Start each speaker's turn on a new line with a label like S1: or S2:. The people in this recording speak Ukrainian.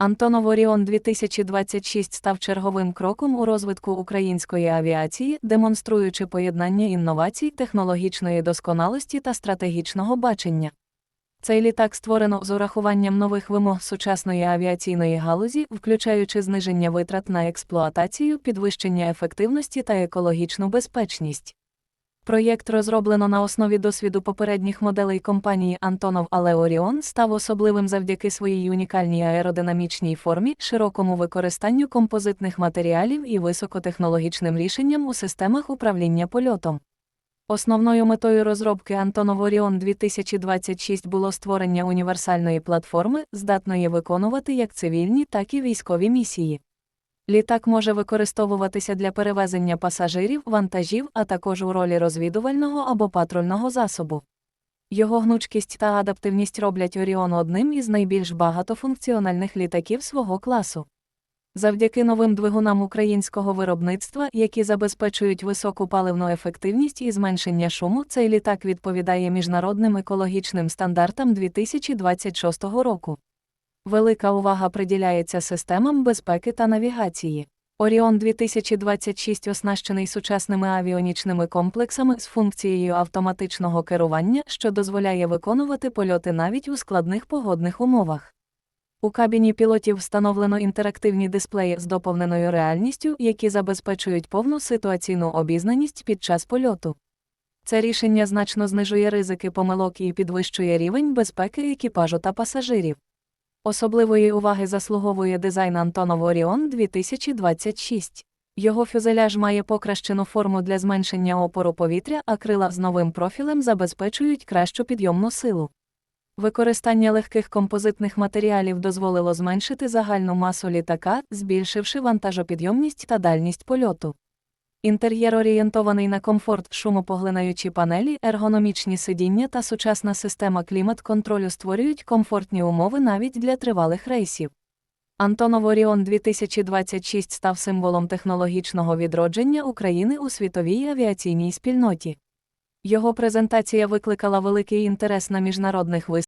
S1: Антонов Оріон 2026 став черговим кроком у розвитку української авіації, демонструючи поєднання інновацій, технологічної досконалості та стратегічного бачення. Цей літак створено з урахуванням нових вимог сучасної авіаційної галузі, включаючи зниження витрат на експлуатацію, підвищення ефективності та екологічну безпечність. Проєкт розроблено на основі досвіду попередніх моделей компанії Антонов, але став особливим завдяки своїй унікальній аеродинамічній формі, широкому використанню композитних матеріалів і високотехнологічним рішенням у системах управління польотом. Основною метою розробки Антонов Оріон 2026 було створення універсальної платформи, здатної виконувати як цивільні, так і військові місії. Літак може використовуватися для перевезення пасажирів, вантажів, а також у ролі розвідувального або патрульного засобу. Його гнучкість та адаптивність роблять Оріон одним із найбільш багатофункціональних літаків свого класу. Завдяки новим двигунам українського виробництва, які забезпечують високу паливну ефективність і зменшення шуму, цей літак відповідає міжнародним екологічним стандартам 2026 року. Велика увага приділяється системам безпеки та навігації. Оріон 2026 оснащений сучасними авіонічними комплексами з функцією автоматичного керування, що дозволяє виконувати польоти навіть у складних погодних умовах. У кабіні пілотів встановлено інтерактивні дисплеї з доповненою реальністю, які забезпечують повну ситуаційну обізнаність під час польоту. Це рішення значно знижує ризики помилок і підвищує рівень безпеки екіпажу та пасажирів. Особливої уваги заслуговує дизайн Антонов Оріон 2026. Його фюзеляж має покращену форму для зменшення опору повітря, а крила з новим профілем забезпечують кращу підйомну силу. Використання легких композитних матеріалів дозволило зменшити загальну масу літака, збільшивши вантажопідйомність та дальність польоту. Інтер'єр орієнтований на комфорт, шумопоглинаючі панелі, ергономічні сидіння та сучасна система клімат-контролю створюють комфортні умови навіть для тривалих рейсів. Антонов Оріон 2026 став символом технологічного відродження України у світовій авіаційній спільноті. Його презентація викликала великий інтерес на міжнародних виставках.